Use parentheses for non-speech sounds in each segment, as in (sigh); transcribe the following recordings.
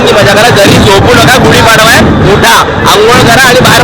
सगळ्यांनी मजा करा. जरी झोपू नका गुढी मारवाय उठा आंघोळ करा आणि बाहेर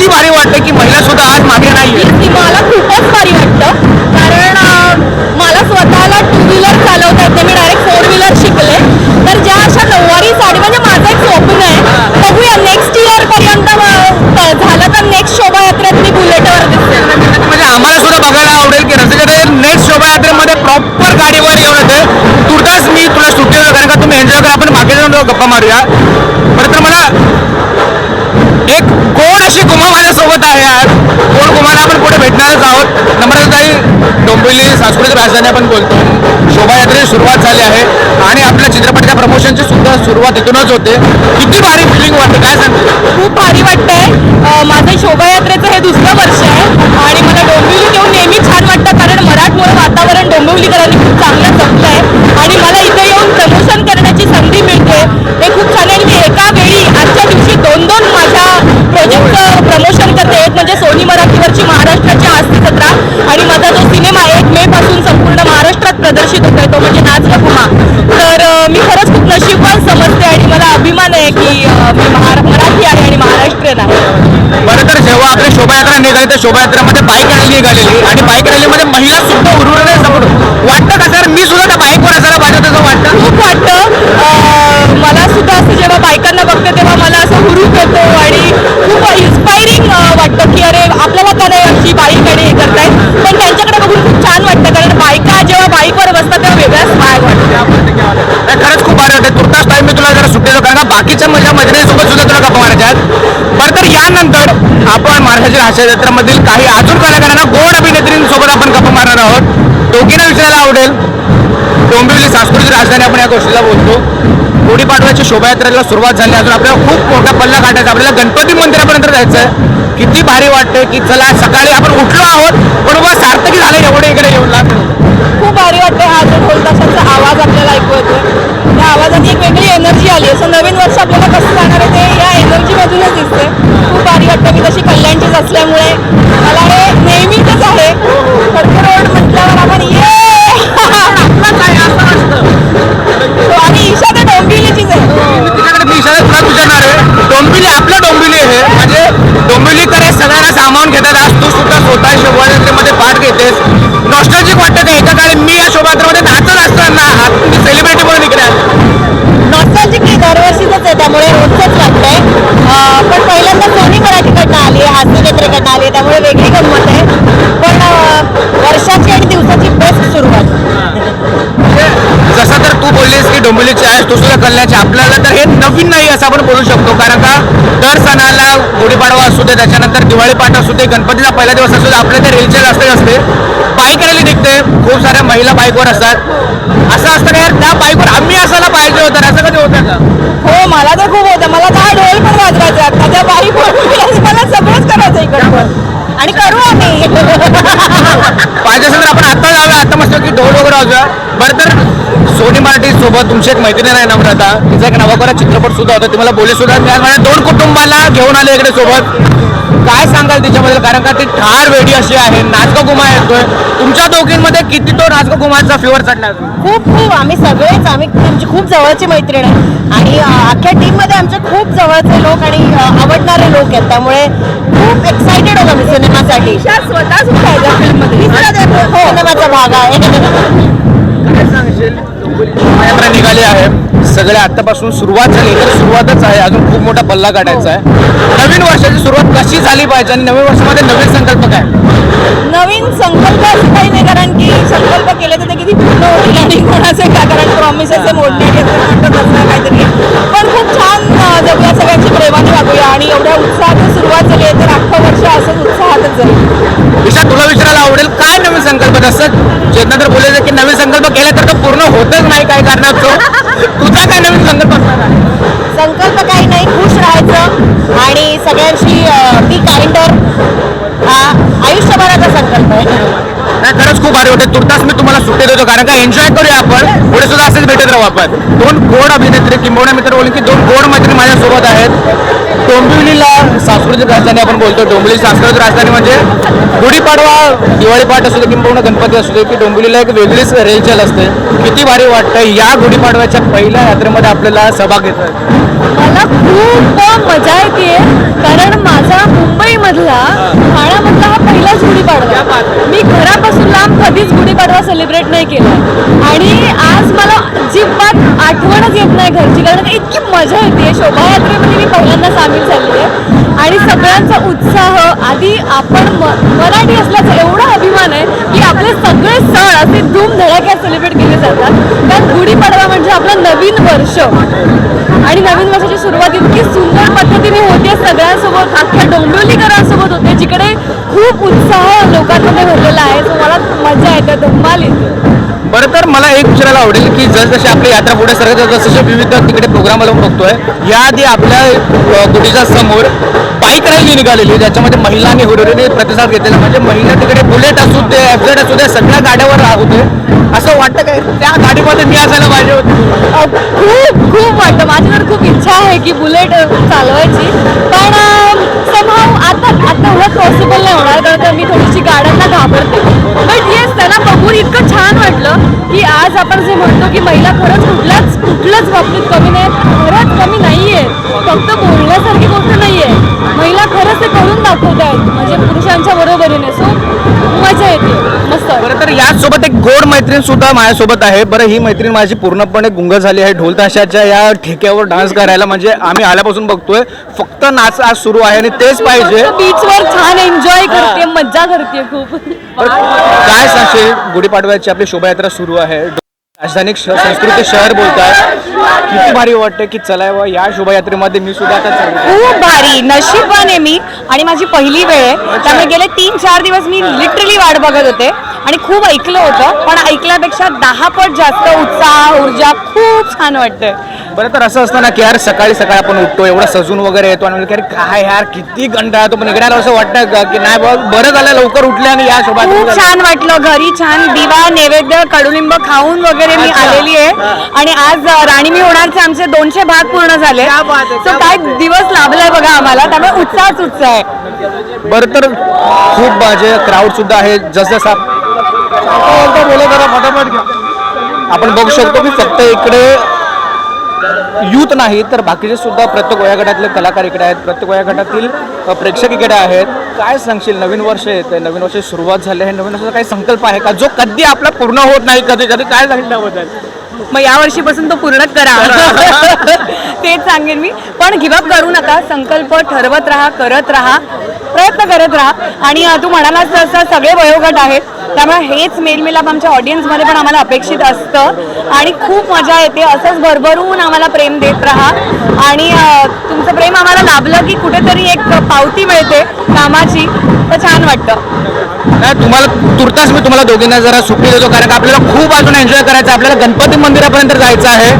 किती भारी वाटतं की महिला सुद्धा आज मागे नाही ती मला खूपच भारी वाटतं. कारण मला स्वतःला टू व्हीलर चालवता येते. मी डायरेक्ट फोर व्हीलर शिकले. तर ज्या अशा नऊवारी साडी म्हणजे माझं एक स्वप्न आहे. बघूया नेक्स्ट इयर पर्यंत झालं तर नेक्स्ट शोभायात्रेत मी बुलेटवर दिसेल. म्हणजे आम्हाला सुद्धा बघायला आवडेल की रसिकडे नेक्स्ट शोभायात्रेमध्ये प्रॉपर गाडीवर येऊन येते तुर्तास मी तुला सुट्टी कारण का तुम्ही एन्जॉय करा आपण मागे जाऊन गप्पा मारूया. बरं तर मला एक कोण अशी गुमा माझ्यासोबत आहे आज कोण गुमाला आपण पुढे भेटणारच आहोत? नम्रताई डोंबिवली सांस्कृतिक राजधानी आपण बोलतो. शोभायात्रेची सुरुवात झाली आहे आणि आपल्या चित्रपटाच्या प्रमोशनची सुद्धा सुरुवात इथूनच होते. किती भारी फिलिंग वाटते काय सांगते? खूप भारी वाटतंय. अं, माझं शोभायात्रेचं हे दुसरं वर्ष आहे आणि मला डोंबिवलीत येऊन नेहमी छान वाटतं कारण मराठमोळं वातावरण डोंबिवलीकरांनी खूप चांगलं जपलं आहे आणि मला इथे येऊन प्रमोशन शोभायात्रा निघाली त्या शोभायात्रेमध्ये बाईक रॅली निघालेली आणि बाईक रॅलीमध्ये महिला सुद्धा उरवणे समोर. वाटतं का सर? मी सुद्धा त्या बाईकवर असायला पाहिजे होतं असं वाटतं? खूप वाटतं. मला सुद्धा असं जेव्हा बायकांना बघते तेव्हा मला असं हुरूप येतो आणि खूप इन्स्पायरिंग वाटतं की अरे आपल्याला का नाही अशी बाईक आणि हे करतायत. पण त्यांच्याकडे बघून खूप छान वाटतं. कारण बायका जेव्हा बाईकवर बसतात तेव्हा वेगळाच माग वाटतं. खरंच खूप भारी वाटते. तुर्तास टाइम मी तुला जरा सुट्टी देतो कारण बाकीच्या माझ्या मैत्रिणीसोबत सुद्धा तुला गप्पा मारायच्या आहेत. बरं तर यानंतर आपण महाराष्ट्राच्या हास्य जत्रेमधील काही अजून कलाकारांना गोड अभिनेत्रींसोबत आपण गप्पा मारणार आहोत. दोघींना विचारायला आवडेल. डोंबिवली सांस्कृतिक राजधानी आपण या गोष्टीला बोलतो. गुढीपाडव्याची शोभायात्रेला सुरुवात झाली. अजून आपल्याला खूप मोठा पल्ला काढायचा आपल्याला गणपती मंदिरापर्यंत जायचं आहे किती भारी वाटते की चला सकाळी आपण उठलो आहोत. पण बस खूप भारी वाटतं तशी कल्याणचीच असल्यामुळे आहेस आपल्याला तर हे नवीन नाही असं आपण बोलू शकतो. कारण का दर सणाला गुढीपाडवा असू दे त्याच्यानंतर दिवाळी पाठ असू दे गणपतीचा पहिला दिवस असू दे आपल्या ते रेलचेल असते असते बाईक रॅली निघते. खूप साऱ्या महिला बाईकवर असतात. असं असतं का यार त्या बाईकवर आम्ही असायला पाहिजे होतं असं कधी होतं का? हो मला तर खूप होतं. मला तर हा ढोल पण वाजवायचा. आता त्या बाईकवर (laughs) मला सगळंच करायचं इकडं पण. आणि करू आम्ही. पाहिजे असेल तर आपण आता जाऊया. आता मस्त की ढोल वगैरे वाजूया बरं तर सोनी मराठी सोबत तुमची एक मैत्रीण आहे नम्रता तिचा एक नवाकोरा चित्रपट सुद्धा होता. ती मला बोली सुद्धा. मी आज माझ्या दोन कुटुंबाला घेऊन आले इकडे सोबत. काय सांगाल तिच्याबद्दल? कारण का ती ठार वेडी अशी आहे नाचका गुमा येतोय. तुमच्या दोघींमध्ये किती तो नाचका गुमाचा फ्लेवर चढला? खूप खूप. आम्ही सगळेच आम्ही आमची खूप जवळची मैत्रीण आहे. आणि अख्ख्या टीममध्ये आमचे खूप जवळचे लोक आणि आवडणारे लोक आहेत. त्यामुळे खूप एक्साइटेड होतो आम्ही सिनेमासाठी. स्वतः सुद्धा सिनेमाचा भाग आहे. काय सांगशील? शोभायात्रा निघाली आहे. सगळे आतापासून सुरुवात झाली तर सुरुवातच आहे. अजून खूप मोठा पल्ला काढायचा आहे. नवीन वर्षाची सुरुवात कशी झाली पाहिजे आणि नवीन वर्षामध्ये नवीन संकल्प काय? नवीन संकल्प असं काही नाही कारण की संकल्प केले तर ते किती पूर्ण होतील आणि कोणाचे काय कारण प्रॉमिस असे असं काहीतरी. पण खूप छान जगूया सगळ्यांची प्रेमाने वागूया आणि एवढ्या उत्साहात सुरुवात झाली आहे तर अख्खं वर्ष असंच उत्साहातच जाईल. विशा तुला विचारायला आवडेल नवीन संकल्प असतात चेतना तर बोलायचं की नवीन संकल्प केला तर तो पूर्ण होतच नाही काय कारणाचं तुझा काय नवीन संकल्प असणार आहे? संकल्प काही नाही खुश राहायचं आणि सगळ्यांशी बी काइंडर हा आयुष्यभराचा संकल्प आहे. नाही खरंच खूप भारी वाटते. तुर्तास मी तुम्हाला सुट्टी देतो कारण का एन्जॉय करूया आपण. पुढे सुद्धा असेच भेटत राहू आपण. दोन गोड अभिनेत्री किंबहुना मित्र बोलून की दोन गोड मैत्री माझ्यासोबत आहेत. डोंबिवलीला सांस्कृतिक राजधानी आपण बोलतो डोंबिवली सांस्कृतिक राजधानी म्हणजे गुढीपाडवा दिवाळी पाठ असू दे किंवा गणपती असू दे की डोंबिवलीला एक वेगळीच रेलचल असते. किती भारी वाटतं या गुढीपाडव्याच्या पहिल्या यात्रेमध्ये आपल्याला सहभाग घेत मला खूप मजा येते कारण माझा मुंबईमधला ठाण्यामधला हा पहिलाच गुढीपाडवा. मी घरापासून लांब कधीच गुढीपाडवा सेलिब्रेट नाही केला. आणि आज मला अजिबात आठवणच येत नाही घरची. कारण इतकी मजा येते शोभायात्रेमध्ये मी पहिल्यांदा सामील झाली आहे. आणि सगळ्यांचा उत्साह आधी आपण म- मराठी असल्याचा एवढा अभिमान आहे की आपले सगळे सण असे धूमधडाक्यात सेलिब्रेट केले जातात. कारण गुढीपाडवा म्हणजे आपलं नवीन वर्ष. आणि नवीन वर्षाची सुरुवात इतकी सुंदर पद्धतीने होते. सगळ्यांसोबत अख्ख्या डोंबिवलीकरांसोबत होते जिकडे खूप उत्साह लोकांमध्ये भरलेला आहे. सो मला मजा येते धम्माल येते. बरं तर मला एक विचारायला आवडेल की जसजशी आपली यात्रा पुढे सरकत जसजसे विविध तिकडे प्रोग्राम आपण बघतोय याआधी आपल्या अ, गुढीच्या समोर बाईक रॅली निघालेली ज्याच्यामध्ये महिलांनी हुरहुरीने प्रतिसाद घेतलेला म्हणजे महिला तिकडे बुलेट असू दे एफझेड असू दे सगळ्या गाड्यावर होते असं वाटतं काय त्या गाडीमध्ये मी असायला पाहिजे होती. खूप खूप वाटतं. माझी तर खूप इच्छा आहे की बुलेट चालवायची. आपण जे म्हणतो की महिला खरंच कुठल्याच कुठल्याच बाबतीत कमी नाही खरंच कमी नाही आहेत फक्त बोलण्यासारखी गोष्ट नाही आहे महिला खरंच ते करून दाखवत आहेत म्हणजे पुरुषांच्या बरोबरीने. सो मजा येते. मस्त. बरं तर याचसोबत एक गोड मैत्रीण सुद्धा माझ्यासोबत आहे. बरं ही मैत्रीण माझी पूर्णपणे गुंग झाली आहे ढोल ताशाच्या या ठेक्यावर डान्स करायला. म्हणजे आम्ही आल्यापासून बघतोय फक्त नाच आज सुरू आहे आणि तेच पाहिजे. बीचवर छान एन्जॉय करते मज्जा करते खूप. बरं, काय सांगशील? गुढीपाडव्याची आपली शोभायात्रा सुरू आहे. राजधानी श- शहर बोलतात. किती भारी वाटतं की चला बुवा, या शोभायात्रेमध्ये मी सुद्धा आता चालू खूप भारी नशीबवान आहे मी. आणि माझी पहिली वेळ आहे. त्यामुळे गेले तीन चार दिवस मी लिटरली वाट बघत होते. आणि खूप ऐकलं होतं पण ऐकल्यापेक्षा दहा पट जास्त उत्साह ऊर्जा खूप छान वाटतंय. बरं तर असं असतं ना की यार सकाळी सकाळी आपण उठतो एवढं सजून वगैरे येतो आणि म्हणतो की अरे काय यार किती कंटाळा येतो पण निघण्याला असं वाटतं का की नाही बघ बरं झालं लवकर उठले आणि या खूप छान वाटलं घरी छान दिवा नैवेद्य कडुलिंब खाऊन वगैरे मी. आलेली आहे. आणि आज अ, राणी मी होणारचे आमचे दोनशे भाग पूर्ण झाले. So क्या दिवस लाभलाय बघा आम्हाला. त्यामुळे उत्साहच उत्साह आहे. बरं तर खूप माझे क्राऊड सुद्धा आहे. जसजसा आपण बघू शकतो की फक्त इकडे यूथ नाही तर बाकीचे सुद्धा प्रत्येक वयागटातले कलाकार इकडे आहेत. प्रत्येक वयागटातील प्रेक्षक इकडे आहेत. काय सांगशील नवीन वर्ष येते नवीन वर्षाची सुरुवात झाली आहे. नवीन वर्षाचा काही संकल्प आहे का? जो कधी आपला पूर्ण होत नाही कधी कधी काय सांगितलं त्याबद्दल? मग या वर्षीपासून तो पूर्ण करा. (laughs) तेच सांगेन मी. पण गिवअप करू नका. संकल्प ठरवत राहा करत राहा. प्रयत्न करत राहा. आणि तू म्हणालास तसं सगळे वयोगट आहेत. त्यामुळे हेच मेलमिलाप आमच्या ऑडियन्समध्ये पण आम्हाला अपेक्षित असतं. आणि खूप मजा येते. असंच भरभरून आम्हाला प्रेम देत राहा. आणि तुमचं प्रेम आम्हाला लाभलं की कुठेतरी एक पावती मिळते कामाची. तर छान वाटतं. नाही तुम्हाला तुर्तास मी तुम्हाला दोघींना जरा सुट्टी देतो. कारण का आपल्याला खूप अजून एन्जॉय करायचं आहे. आपल्याला गणपती मंदिरापर्यंत जायचं आहे.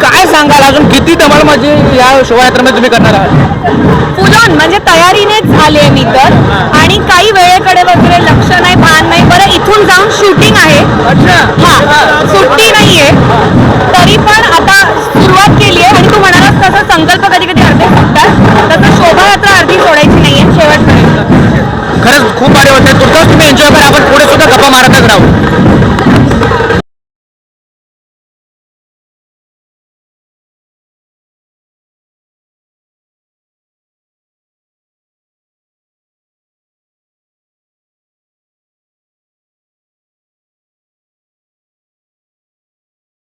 काय सांगाल? अजून किती धमाल माझी या शोभायात्रेमध्ये तुम्ही करणार आहात? फुलून म्हणजे तयारीनेच आले मी तर. आणि काही वेळेकडे वगैरे लक्ष नाही भान नाही. बरं इथून जाऊन शूटिंग आहे. हा सुट्टी नाहीये. तरी पण आता सुरुवात केली आहे. आणि तू म्हणालास तसं संकल्प कधी कधी अर्धे सुटतात तसं शोभायात्रा अर्धी सोडायची नाहीये शेवटपर्यंत. खरंच खूप भारी वाटते तुर्तास तुम्ही एन्जॉय करा आपण पुढे सुद्धा गप्पा मारतच राहू.